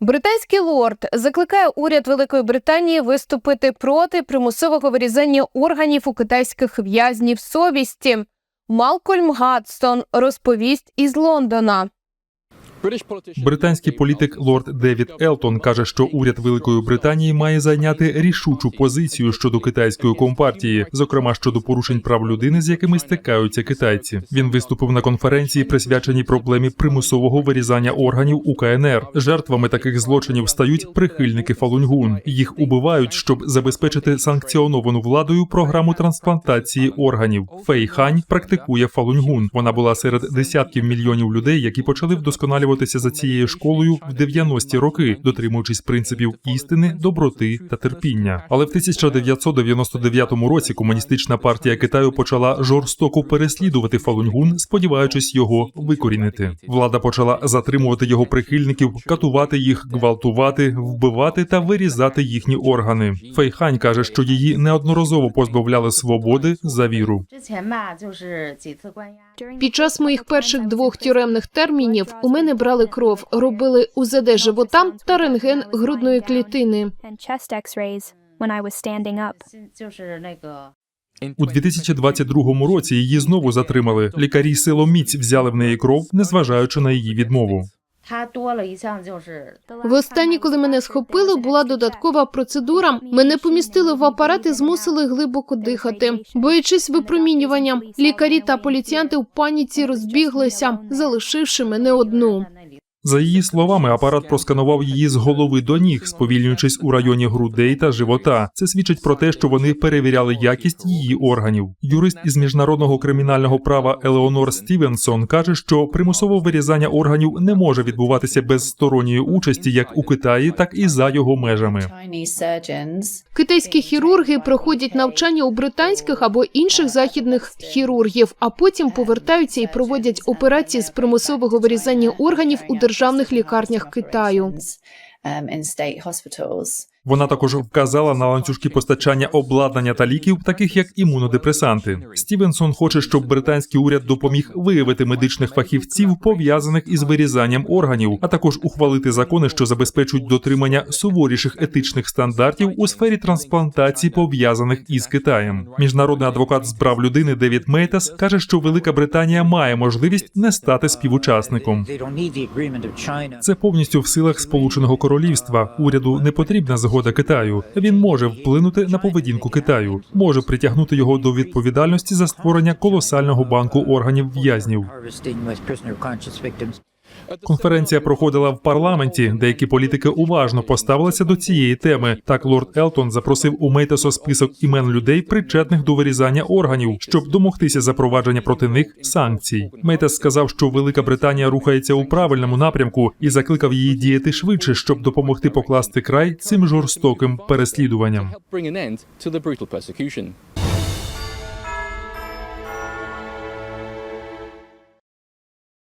Британський лорд закликає уряд Великої Британії виступити проти примусового вирізання органів у китайських в'язнів совісті. Малкольм Гадсон розповість із Лондона. Британський політик лорд Девід Елтон каже, що уряд Великої Британії має зайняти рішучу позицію щодо китайської компартії, зокрема щодо порушень прав людини, з якими стикаються китайці. Він виступив на конференції, присвяченій проблемі примусового вирізання органів у КНР. Жертвами таких злочинів стають прихильники Фалуньгун. Їх убивають, щоб забезпечити санкціоновану владою програму трансплантації органів. Фей Хань практикує Фалуньгун. Вона була серед десятків мільйонів людей, які почали боротися за цією школою в 90-ті роки, дотримуючись принципів істини, доброти та терпіння. Але в 1999 році комуністична партія Китаю почала жорстоко переслідувати Фалуньгун, сподіваючись його викорінити. Влада почала затримувати його прихильників, катувати їх, гвалтувати, вбивати та вирізати їхні органи. Фейхань каже, що її неодноразово позбавляли свободи за віру. Під час моїх перших двох тюремних термінів у мене брали кров, робили УЗД животам та рентген грудної клітини. У 2022 році її знову затримали. Лікарі силоміць взяли в неї кров, незважаючи на її відмову. Востаннє, коли мене схопили, була додаткова процедура. Мене помістили в апарат і змусили глибоко дихати. боючись випромінювання, лікарі та поліціянти в паніці тобто, розбіглися, залишивши мене одну. За її словами, апарат просканував її з голови до ніг, сповільнюючись у районі грудей та живота. Це свідчить про те, що вони перевіряли якість її органів. Юрист із міжнародного кримінального права Елеонор Стівенсон каже, що примусове вирізання органів не може відбуватися без сторонньої участі як у Китаї, так і за його межами. Китайські хірурги проходять навчання у британських або інших західних хірургів, а потім повертаються і проводять операції з примусового вирізання органів у державних лікарнях Китаю. Вона також вказала на ланцюжки постачання обладнання та ліків, таких як імунодепресанти. Стівенсон хоче, щоб британський уряд допоміг виявити медичних фахівців, пов'язаних із вирізанням органів, а також ухвалити закони, що забезпечують дотримання суворіших етичних стандартів у сфері трансплантації, пов'язаних із Китаєм. Міжнародний адвокат з прав людини Девід Мейтас каже, що Велика Британія має можливість не стати співучасником. Це повністю в силах Сполученого Королівства. Уряду не потрібна згода Китаю. Він може вплинути на поведінку Китаю, може притягнути його до відповідальності за створення колосального банку органів в'язнів. Конференція проходила в парламенті. Деякі політики уважно поставилися до цієї теми. Так, лорд Елтон запросив у Мейтесо список імен людей, причетних до вирізання органів, щоб домогтися запровадження проти них санкцій. Мейтес сказав, що Велика Британія рухається у правильному напрямку і закликав її діяти швидше, щоб допомогти покласти край цим жорстоким переслідуванням.